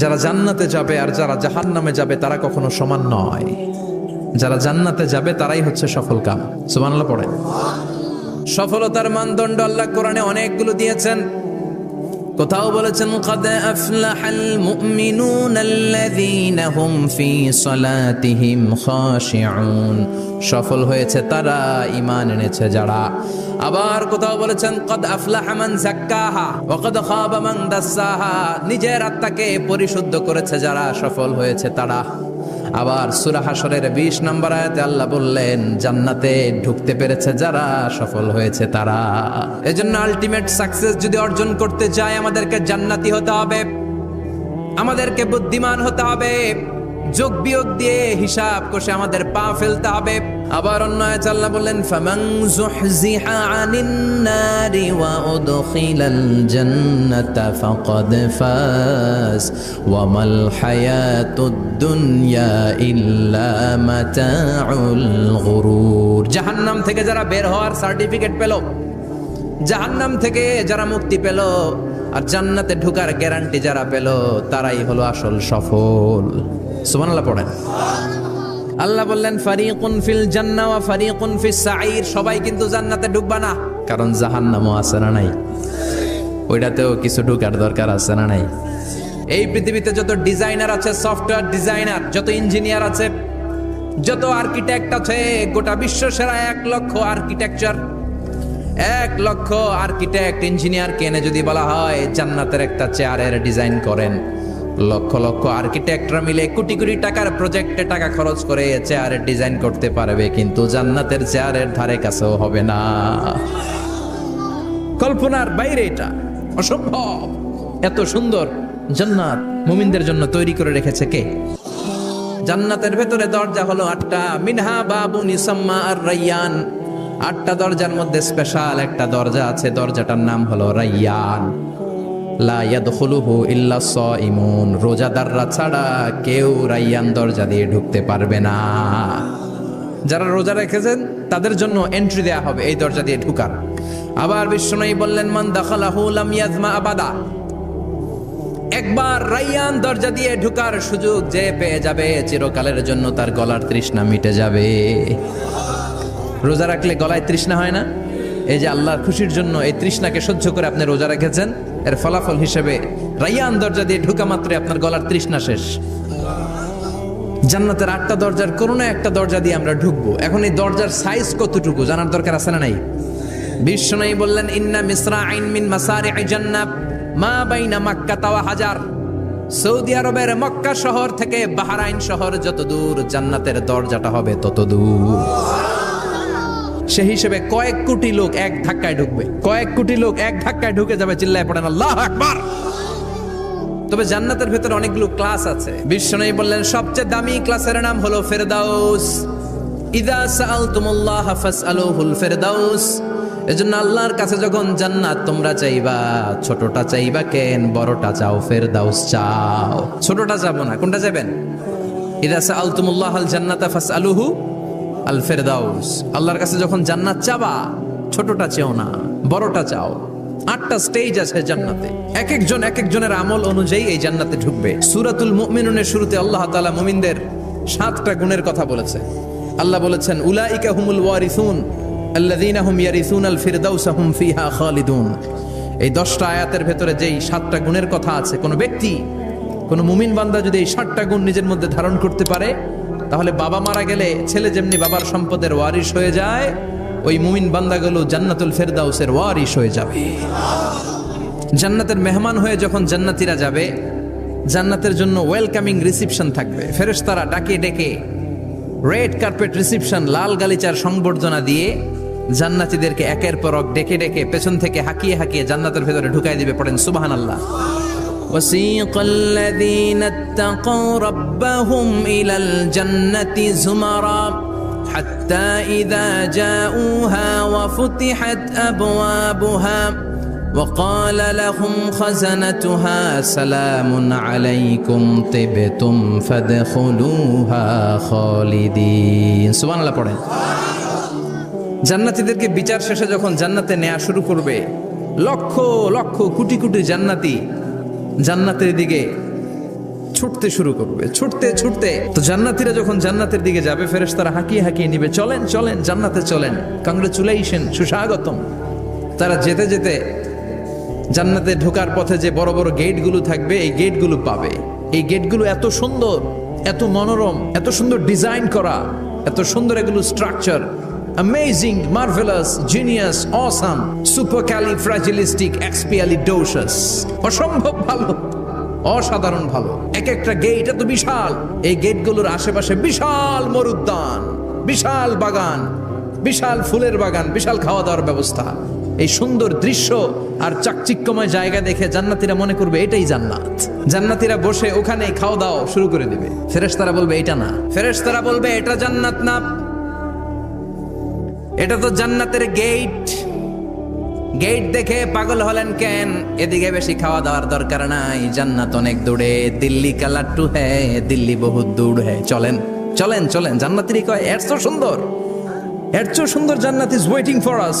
যারা জান্নাতে যাবে আর যারা জাহান্নামে যাবে তারা কখনো সমান নয় যারা জান্নাতে যাবে তারাই হচ্ছে সফল কাম সুবহানাল্লাহ পড়েন সফলতার মানদণ্ড আল্লাহ কোরআনে অনেকগুলো দিয়েছেন কোথাও বলেছেন قد أفلح المؤمنون الذين هم في صلاتهم خاشعون সফল হয়েছে তারা ঈমান এনেছে যারা আবার কোথাও বলেছেন, কদ আফলাহমান জাক্কাহা ওয়াকদ খাবা মান দাসাহা। নিজের আত্মাকে পরিশুদ্ধ করেছে যারা, সফল হয়েছে তারা। আবার সুরা হাসরের 20 নম্বর আয়াতে আল্লাহ বললেন, জান্নাতে ঢুকতে পেরেছে যারা, সফল হয়েছে তারা। এজন্য আলটিমেট সাকসেস যদি অর্জন করতে চায় আমাদেরকে জান্নাতি হতে হবে। আমাদেরকে বুদ্ধিমান হতে হবে। যোগ বিয়োগ দিয়ে হিসাব কষে আমাদের পা ফেলতে হবে। আবার অন্য আয়াতে আল্লাহ বললেন, ফামান যুহজিহা আনিন নারি ওয়া উদখিলাল জান্নাতা ফাকাদ ফাজ ওয়া মাল হায়াতুদ দুনিয়া ইল্লা মাতাউল গুরুর। জাহান্নাম থেকে যারা বের হওয়ার সার্টিফিকেট পেল, জাহান্নাম থেকে যারা মুক্তি পেল আর জান্নাতে ঢুকার গ্যারান্টি যারা পেল, তারাই হলো আসল সফল। সুবহানাল্লাহ পড়েন। আল্লাহ বললেন, ফারিকুন ফিল জান্নাহ ওয়া ফারিকুন ফিস সাঈর। সবাই কিন্তু জান্নাতে ঢুকবা না। কারণ জাহান্নামও আছে না নাই? ওইটাতেও কিছু ঢুকার দরকার আছে না নাই? এই পৃথিবীতে যত ডিজাইনার আছে, সফটওয়্যার ডিজাইনার, যত ইঞ্জিনিয়ার আছে, যত আর্কিটেক্ট আছে, গোটা বিশ্ব সেরা এক লক্ষ আর্কিটেকচার। এক লক্ষ আর্কিটেক্ট ইঞ্জিনিয়ার কেনে যদি বলা হয়, জান্নাতের একটা চেয়ারের ডিজাইন করেন। লক্ষ লক্ষ আর্কিটেক্টরা মিলে কোটি কোটি টাকার প্রজেক্টে টাকা খরচ করে চেয়ারের ডিজাইন করতে পারবে, কিন্তু জান্নাতের চেয়ারের ধারে কাছেও হবে না। কল্পনার বাইরে এটা, অসম্ভব। এত সুন্দর জান্নাত মুমিনদের জন্য তৈরি করে রেখেছে কে? জান্নাতের ভেতরে দরজা হলো আটটা, মিনহা বাবু নিসাম্মা আর রাইয়ান। আটটা দরজার মধ্যে স্পেশাল একটা দরজা আছে, দরজাটার নাম হলো রাইয়ান। লা ইয়াদখুলুহু ইল্লা সাইমুন রোজাদাররা ছাড়া কেউ রাইয়ান দরজা দিয়ে ঢুকতে পারবে না। যারা রোজা রেখেছেন, তাদের জন্য এন্ট্রি দেয়া হবে এই দরজা দিয়ে ঢুকার। আবার বিষ্ণুই বললেন, মান দাখালাহু লাম ইয়াজমা আবাদা। একবার রাইয়ান দরজা দিয়ে ঢুকার সুযোগ যে পেয়ে যাবে, চিরকালের জন্য তার গলার তৃষ্ণা মিটে যাবে। রোজা রাখলে গলায় তৃষ্ণা হয় না? এই যে আল্লাহর খুশির জন্য এই তৃষ্ণাকে সহ্য করে আপনি রোজা রেখেছেন, এর ফলাফল হিসেবে রাইয়ান দরজা দিয়ে ঢুকা মাত্রে আপনার গলার তৃষ্ণা শেষ। জান্নাতের আটটা দরজার কোনো না একটা দরজা দিয়ে আমরা ঢুকবো। এখন এই দরজার সাইজ কতটুকু জানার দরকার আছে না নাই? বিশ্ব নাই বললেন, ইন্না মিসরা আইন মিন মাসারি জান্নাত, মা বাইনা মাক্কা তাওয়া হাজার। সৌদি আরবের মক্কা শহর থেকে বাহারাইন শহর যত দূর, জান্নাতের দরজাটা হবে তত দূর। সে হিসেবে কয়েক কোটি লোক এক ধাক্কায় ঢুকবে। কয়েক কোটি লোক এক ধাক্কায় ঢুকে যাবে চিল্লায় পড়েন আল্লাহ আকবার। তবে জান্নাতের ভেতরে অনেকগুলো ক্লাস আছে। বিশ্বনবী বললেন, সবচেয়ে দামি ক্লাসের নাম হলো ফেরদাউস। ইদা সাআলতুমুল্লাহ ফাসআলুহুল ফেরদাউস। এজন্য আল্লাহর কাছে যখন জান্নাত তোমরা চাইবা, ছোটটা চাইবা কেন, বড়টা চাও, ফেরদাউস চাও। ছোটটা যাব না, কোনটা যাবেন ইদা সাআলতুমুল্লাহ আল জান্নাতা ফাসআলুহু আল ফেরদাউস আল্লাহর কাছে যখন জান্নাত চাবা, ছোটটা চেও না, বড়টা চাও। আটটা স্টেজ আছে জান্নাতে। এক একজন এক একজনের আমল অনুযায়ী এই জান্নাতে ঢুকবে। সুরাতুল মুমিনুনের শুরুতে আল্লাহ তাআলা মুমিনদের সাতটা গুণের কথা বলেছে। আল্লাহ বলেছেন, উলাইকা হুমুল ওয়ারিসুন, আল্লাযীনা হুম ইয়ারিসুন আল ফিরদাউস হুম ফিহা খালিদুন। এই দশটা আয়াতের ভেতরে যেই সাতটা গুণের কথা আছে, কোনো ব্যক্তি, কোনো মুমিন বান্দা যদি এই সাতটা গুণ নিজের মধ্যে ধারণ করতে পারে তাহলে বাবা মারা গেলে ছেলে যেমনি বাবার সম্পদের ওয়ারিশ হয়ে যায়, ওই মুমিন বান্দাগুলো জান্নাতুল ফেরদাউসের ওয়ারিশ হয়ে যাবে। জান্নাতের মেহমান হয়ে যখন জান্নাতিরা যাবে, জান্নাতের জন্য ওয়েলকামিং রিসিপশন থাকবে। ফেরেশতারা ডাকে ডেকে রেড কার্পেট রিসিপশন, লাল গালিচার সংবর্ধনা দিয়ে জান্নাতীদেরকে একের পর ডেকে ডেকে পেছন থেকে হাকিয়ে হাকিয়ে জান্নাতের ভেতরে ঢুকাই দিবে, পড়েন সুবাহান আল্লাহ وسيق الذين اتقوا ربهم إلى الجنة زمرا حتى إذا جاءوها وفتحت أبوابها وقال لهم خزنتها سلام عليكم طبتم فادخلوها خالدين سبحان الله পড়েন জান্নাতীদেরকে বিচার শেষে যখন জান্নাতে নেওয়া শুরু করবে লক্ষ লক্ষ কোটি কোটি জান্নাতি জান্নাতের দিকে ছুটতে শুরু করবে। ছুটতে ছুটতে। তো জান্নাতিরা যখন জান্নাতের দিকে যাবে ফেরেস তারা হাঁকিয়ে হাঁকিয়ে নিবে, চলেন চলেন, জান্নাতে চলেন। কংগ্রেচুলেশন সুস্বাগতম। তারা যেতে যেতে জান্নাতে ঢোকার পথে যে বড় বড় গেটগুলো থাকবে, এই গেটগুলো পাবে। এই গেটগুলো এত সুন্দর, এত মনোরম, এত সুন্দর ডিজাইন করা, এত সুন্দর এগুলো structure amazing marvellous genius awesome supercalifragilisticexpialidocious অসম্ভব ভালো, অসাধারণ ভালো। এক একটা গেট এত বিশাল। এই গেটগুলোর আশেপাশে বিশাল মরুদ্যান, বিশাল বাগান, বিশাল ফুলের বাগান, বিশাল খাওয়া দাওয়ার ব্যবস্থা। এই সুন্দর দৃশ্য আর চাকচিক্যময় জায়গা দেখে জান্নাতিরা মনে করবে এটাই জান্নাত। জান্নাতিরা বসে ওখানে খাওয়া দাওয়া শুরু করে দিবে। ফেরেশতারা বলবে, এটা না। ফেরেশতারা বলবে, এটা জান্নাত না। এটা তো জান্নাতের গেট গেট দেখে পাগল হলেন কেন? এদিকে বেশি খাওয়া দাওয়ার দরকার নাই। জান্নাত অনেক দূরে, দিল্লি কালাট্টু হ্যাঁ দিল্লি বহুত দূর হ্যাঁ চলেন চলেন চলেন। জান্নাতিরই কয়, এর তো সুন্দর। এর চেয়েও সুন্দর জান্নাত ইজ ওয়েটিং ফর আস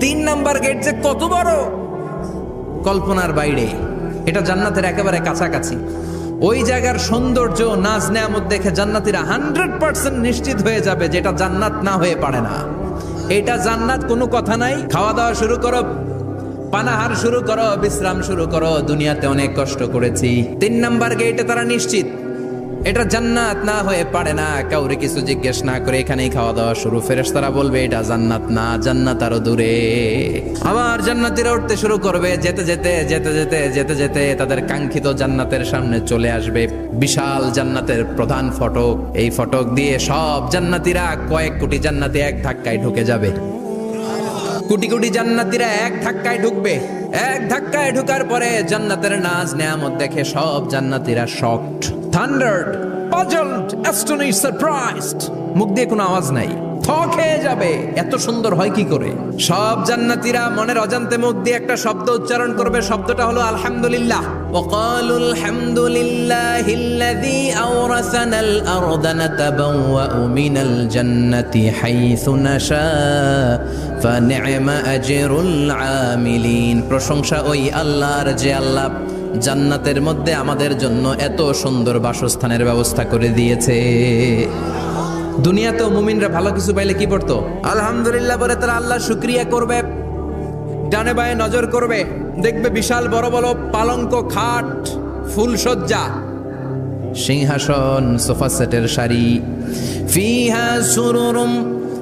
তিন নাম্বার গেট যে কত বড়? কল্পনার বাইরে। এটা জান্নাতের একেবারে কাছাকাছি। ওই জায়গার সৌন্দর্য, নাজ নেয়ামত দেখে জান্নাতিরা হান্ড্রেড পার্সেন্ট নিশ্চিত হয়ে যাবে যেটা জান্নাত না হয়ে পারে না। এটা জান্নাত কোনো কথা নাই। খাওয়া দাওয়া শুরু করো, পানাহার শুরু করো, বিশ্রাম শুরু করো। দুনিয়াতে অনেক কষ্ট করেছি। তিন নাম্বার গেটে তারা নিশ্চিত। এটা জান্নাত না হয়ে পারে না। কাউরে কিছু জিজ্ঞেস না করে এখানেই খাওয়া দাওয়া শুরু। ফেরেশতারা বলবে, এটা জান্নাত না, জান্নাত আরও দূরে। আবার জান্নাতিরা উঠতে শুরু করবে, যেতে যেতে যেতে যেতে যেতে যেতে তাদের কাঙ্ক্ষিত জান্নাতের সামনে চলে আসবে। বিশাল জান্নাতের প্রধান ফটক। এই ফটক দিয়ে সব জান্নাতিরা কয়েক কোটি জান্নাতি এক ধাক্কায় ঢুকে যাবে। কোটি কোটি জান্নাতিরা এক ধাক্কায় ঢুকবে। এক ধাক্কায় ঢুকার পরে জান্নাতের নাজ নেয়ামত দেখে সব জান্নাতিরা shocked. থান্ডার্ড পাজলড অ্যাস্টনিশ সারপ্রাইজড মুখ দিয়ে কোনো আওয়াজ নাই থ খেয়ে যাবে এত সুন্দর হয় কি করে সব জান্নাতিরা মনের অজান্তে মুখ দিয়ে একটা শব্দ উচ্চারণ করবে শব্দটা হলো আলহামদুলিল্লাহ وقالوا الحمد لله الذي أورثنا الأرض نتبوأ من الجنة حيث نشاء فنعم أجر العاملين প্রশংসা ওই আল্লাহর যে আল্লাহ জান্নাতের মধ্যে আমাদের জন্য এত সুন্দর বাসস্থানের ব্যবস্থা করে দিয়েছে। দুনিয়াতেও মুমিনরা ভালো কিছু পাইলে কি পড়তো? আলহামদুলিল্লাহ বলে তারা আল্লাহ শুক্রিয়া করবে, ডানে বায়ে নজর করবে, দেখবে বিশাল বড় বড় পালঙ্ক, খাট ফুলসজ্জা সিংহাসন, সোফা সেটের শাড়ি ফিহা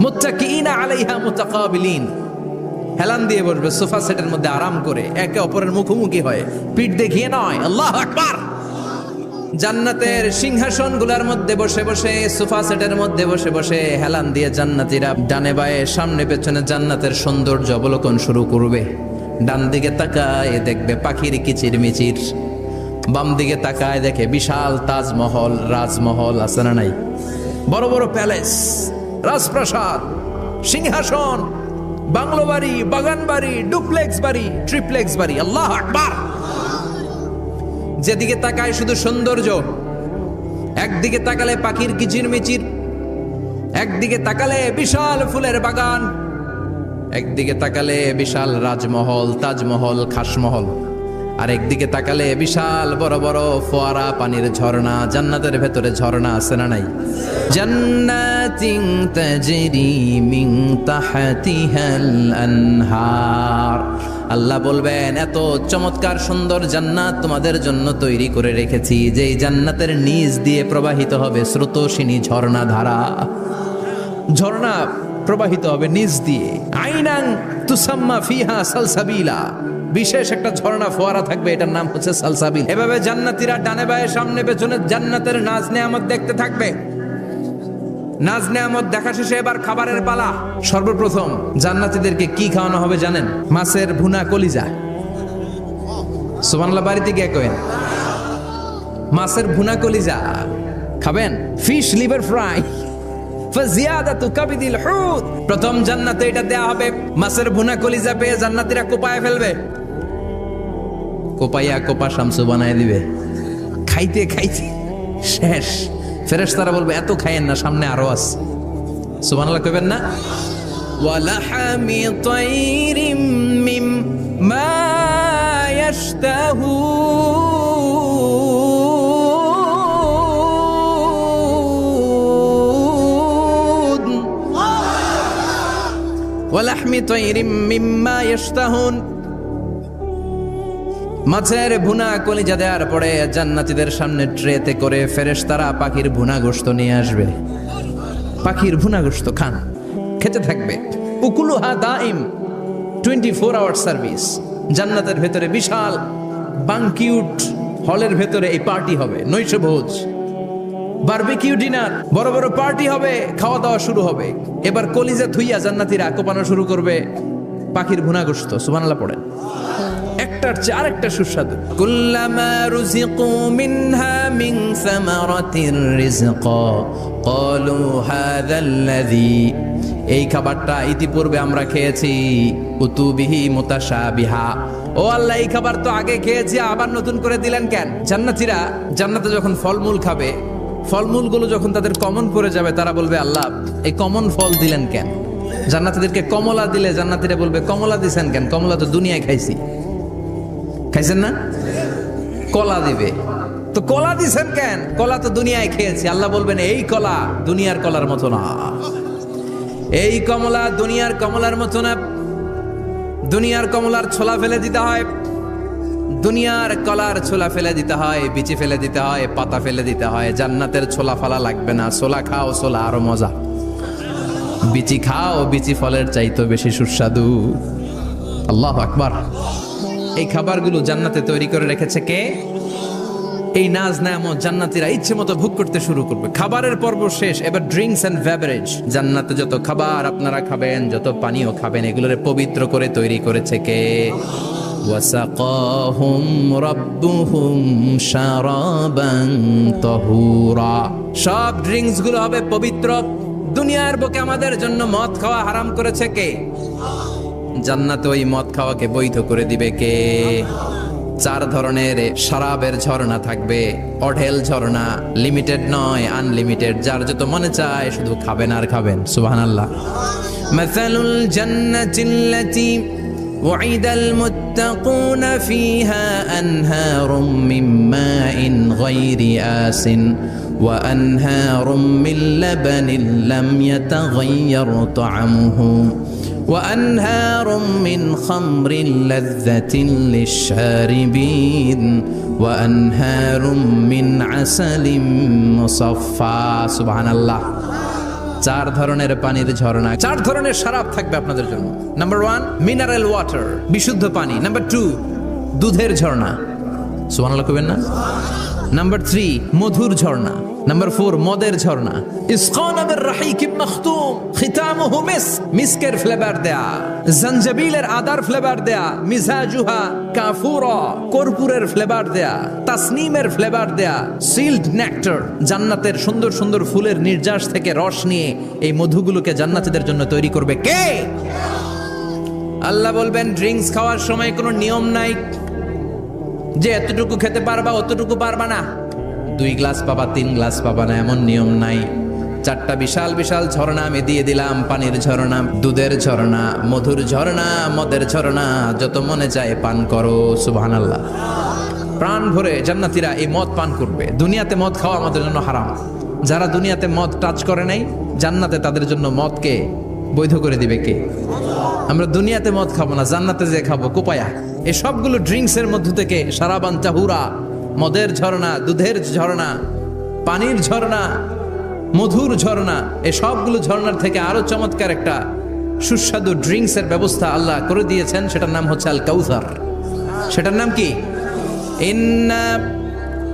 মুত্তাকিনা আলাইহা মুতাকাবিলিন। হেলান দিয়ে বসবে, সোফা সেটের মধ্যে আরাম করে, একে অপরের মুখোমুখি হয়। পিঠ দেখিয়ে নয়, আল্লাহ আকবার! জান্নাতের সিংহাসনগুলার মধ্যে বসে বসে, সোফা সেটের মধ্যে বসে বসে হেলান দিয়ে জান্নাতিরা ডানে বায়ে, সামনে পেছনে জান্নাতের সৌন্দর্য অবলোকন শুরু করবে। ডান দিকে তাকায় দেখবে পাখির কিচির মিচির বাম দিকে তাকায় দেখে বিশাল তাজমহল, রাজমহল আছে না নাই? বড় বড় প্যালেস। রাজপ্রাসাদ, সিংহাসন, বাংলো বাড়ি, বাগান বাড়ি, ডুপ্লেক্স বাড়ি, ট্রিপ্লেক্স বাড়ি, আল্লাহ আকবার। যেদিকে তাকায় শুধু সৌন্দর্য, একদিকে তাকালে পাখির কিচির মিচির একদিকে তাকালে বিশাল ফুলের বাগান, একদিকে তাকালে বিশাল রাজমহল, তাজমহল, খাসমহল। আর একদিকে তাকালে বিশাল বড় বড় ফোয়ারা পানির ঝর্ণা, জান্নাতের ভেতরে ঝর্ণা আছে না নাই? তাহতিহাল আনহার আল্লাহ বলবেন, এত চমৎকার সুন্দর জান্নাত তোমাদের জন্য তৈরি করে রেখেছি যে জান্নাতের নিচ দিয়ে প্রবাহিত হবে স্রোতসিনী ঝর্ণা ধারা। ঝর্ণা প্রবাহিত হবে নিচ দিয়ে। আইনাং তুসাম্মা ফিহা সালসাবিলা। বিশেষ একটা ঝর্ণা ফোয়ারা থাকবে এটার নাম হচ্ছে সালসাবিল। এভাবে জান্নাতীরা ডানে বায়ে সামনে পেছনে জান্নাতের নাজ নেয়ামত দেখতে থাকবে। নাজ নেয়ামত দেখা শেষে এবার খাবারের পালা। সর্বপ্রথম জান্নাতীদেরকে কি খাওয়ানো হবে জানেন? মাছের ভুনা কলিজা। সুবহানাল্লাহ বাড়িতে গিয়ে কয়েন মাছের ভুনা কলিজা। খাবেন? Fish liver fry. প্রথম জান্নাতে এটা দেয়া হবে মাছের ভুনা কলিজা পেয়ে জান্নাতীরা কোপায় ফেলবে। কোপাইয়া কোপা শামসু বানায় দিবে খাইতে খাইতে শেষ ফেরেশতারা বলবে এত খাইয়েন না সামনে আরো আছে সুবহানাল্লাহ কইবেন না ওয়ালাহামি তাইরিম মিম মা يشتهون ولحم طير مما يشتهون মাছের ভুনা কলিজা দেওয়ার পরে জান্নাতীদের সামনে ট্রেতে করে ফেরেশতারা পাখির ভুনা গোশত নিয়ে আসবে। পাখির ভুনা গোশত খান, খেতে থাকবে। উকুলুহা দাইম টোয়েন্টি ফোর আওয়ার সার্ভিস জান্নাতের ভেতরে বিশাল বাংকিউট হলের ভেতরে এই পার্টি হবে, নৈশ ভোজ। বারবিকিউ ডিনার বড় বড় পার্টি হবে, খাওয়া দাওয়া শুরু হবে। এবার কলিজা থুইয়া জান্নাতীরা কোপানো শুরু করবে পাখির ভুনা গোশত সুবহানাল্লাহ পড়েন। একটার চেয়ে আরেকটা সুস্বাদু। কুল্লামা রুজিকু মিনহা মিন সামারাতির রিজকা ক্বালু হাযাল্লাযী। এই খাবারটা ইতিপূর্বে আমরা খেয়েছি। উতুবিহি মুতাশাবিহা। ও আল্লাহ, এই খাবার তো আগে খেয়েছি, আবার নতুন করে দিলেন কেন? জান্নাতীরা জান্নাতে যখন ফলমূল খাবে, ফলমূলগুলো যখন তাদের কমন পড়ে যাবে, তারা বলবে, আল্লাহ, এই কমন ফল দিলেন কেন? জান্নাতীদেরকে কমলা দিলে জান্নাতীরা বলবে, কমলা দিছেন কেন? কমলা তো দুনিয়ায় খাইছি। খাইছেন না? কলা দিবে। তো কলা দিছেন কেন? কলা তো দুনিয়ায় খেয়েছি। আল্লাহ বলবেন, এই কলা দুনিয়ার কলার মতো না। এই কমলা দুনিয়ার কমলার মতো না। দুনিয়ার কমলার ছোলা ফেলে দিতে হয়। দুনিয়ার কলার ছোলা ফেলে দিতে হয়, বিচি ফেলে দিতে হয়, পাতা ফেলে দিতে হয়। জান্নাতের ছোলা ফালা লাগবে না। ছোলা খাও, ছোলা আরও মজা। বিচি খাও, বিচি ফলের চাইতো বেশি সুস্বাদু। আল্লাহ আকবার। এই খাবারগুলো জান্নাতে তৈরি করে রেখেছে কে? এই নাজ নামত জান্নাতিরা ইচ্ছে মতো ভোগ করতে শুরু করবে। খাবারের পর্ব শেষ, এবার ড্রিঙ্কস অ্যান্ড বেভারেজ জান্নাতে যত খাবার আপনারা খাবেন, যত পানীয় খাবেন, এগুলোরে পবিত্র করে তৈরি করেছে কে? ওয়াসাকাহুম রাব্বুহুম শারাবান তাহুরা। সব ড্রিঙ্কসগুলো হবে পবিত্র। দুনিয়ার বুকে আমাদের জন্য মদ খাওয়া হারাম করেছে কে? জান্নাতে ওই মদ খাওয়াকে বৈধ করে দিবে কে চার ধরনের শরাবের ঝর্ণা থাকবে অঢেল ঝর্ণা লিমিটেড নয় আনলিমিটেড যার যত মনে চায় শুধু খাবেন আর খাবেন সুবহানাল্লাহ মাসালুল জান্নাতিল্লাতি وعد المتقون فيها أنهار من ماء غير آس وأنهار من لبن لم يتغير طعمه وأنهار من خمر لذة للشاربين وأنهار من عسل مصفى سبحان الله চার ধরনের পানির ঝর্ণা চার ধরনের শরাব থাকবে আপনাদের জন্য নাম্বার ওয়ান মিনারেল ওয়াটার বিশুদ্ধ পানি নাম্বার টু দুধের ঝর্ণা সুবহানাল্লাহ কইবেন না নাম্বার থ্রি মধুর ঝর্ণা নাম্বার ফোর মদের ঝর্ণা। ইসকানাবের রাহিকিম মখতুম খিতামুহু মিস, মিসকের ফ্লেভার দেয়া। জঞ্জাবিলের আদার ফ্লেভার দেয়া, মিজাজুহা, কাফুরা, কর্পূরের ফ্লেভার দেয়া, তাসনিমের ফ্লেভার দেয়া সিল্ড নেক্টার জান্নাতের সুন্দর সুন্দর ফুলের নির্যাস থেকে রস নিয়ে এই মধুগুলোকে জান্নাতীদের জন্য তৈরি করবে কে? আল্লাহ বলবেন ড্রিঙ্কস খাওয়ার সময় কোনো নিয়ম নাই। যে এতটুকু খেতে পারবা, অতটুকু পারবা না। দুই গ্লাস পাবা, তিন গ্লাস পাবা না, এমন নিয়ম নাই। চারটা বিশাল বিশাল ঝর্ণা আমি দিয়ে দিলাম, পানির ঝর্ণা, দুধের ঝর্ণা, মধুর ঝর্ণা, মদের ঝর্ণা, যত মনে চায় পান করো সুবহান আল্লাহ প্রাণ ভরে জান্নাতীরা এই মদ পান করবে। দুনিয়াতে মদ খাওয়া আমাদের জন্য হারাম। যারা দুনিয়াতে মদ টাচ করে নাই, জান্নাতে তাদের জন্য মদকে বৈধ করে দিবে কে? আমরা দুনিয়াতে মদ খাব না, জান্নাতে যে খাব, কোপায়া। এই সবগুলো ড্রিঙ্কসের মধ্য থেকে সারাবান চাহুরা মদের ঝর্ণা, দুধের ঝর্ণা, পানির ঝর্ণা, মধুর ঝর্ণা এই সবগুলো ঝর্ণার থেকে আরও চমৎকার একটা সুস্বাদু ড্রিঙ্কসের ব্যবস্থা আল্লাহ করে দিয়েছেন, সেটার নাম হচ্ছে আল কাউসার সেটার নাম কি? ইন্না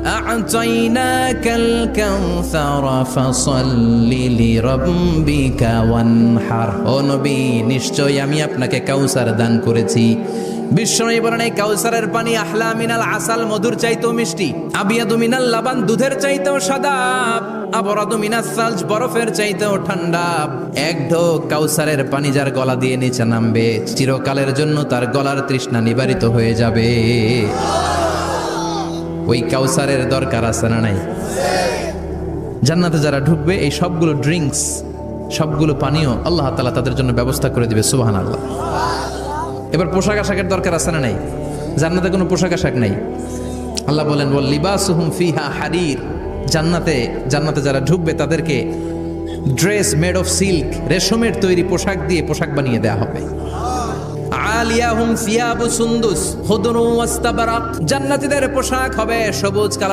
أعطيناك الكوثر فصل لربك وانحر ও নবী নিশ্চয় আমি আপনাকে কাউসার দান করেছি বিশ্বনবী বলেন এই কাউসারের পানি আহলা মিনাল আসাল মধুর চাইতেও মিষ্টি আবিয়াদু মিনাল লাবান দুধের চাইতেও সাদা আবরাদু মিনাস সালজ বরফের চাইতেও ঠান্ডা এক ঢোক কাউসারের পানি যার গলা দিয়ে নিচে নামবে চিরকালের জন্য তার গলার তৃষ্ণা নিবারিত হয়ে যাবে ওই কাউসারের দরকার আছে না নাই? জান্নাতে যারা ঢুকবে, এই সবগুলো ড্রিঙ্কস সবগুলো পানীয় আল্লাহ তালা তাদের জন্য ব্যবস্থা করে দিবে সুবাহান আল্লাহ এবার পোশাক আশাকের দরকার আছে না নাই? জান্নাতে কোনো পোশাক আশাক নাই? আল্লাহ বলেন বল লিবাসুহুম ফিহা হারির। জান্নাতে জান্নাতে যারা ঢুকবে, তাদেরকে ড্রেস মেড অফ সিল্ক রেশমের তৈরি পোশাক দিয়ে পোশাক বানিয়ে দেওয়া হবে। আলিয়াহুম সিয়াবু সুন্দুস হুদনু ওয়াস্তাবারাক জান্নাতীদের পোশাক হবে সবুজ কালার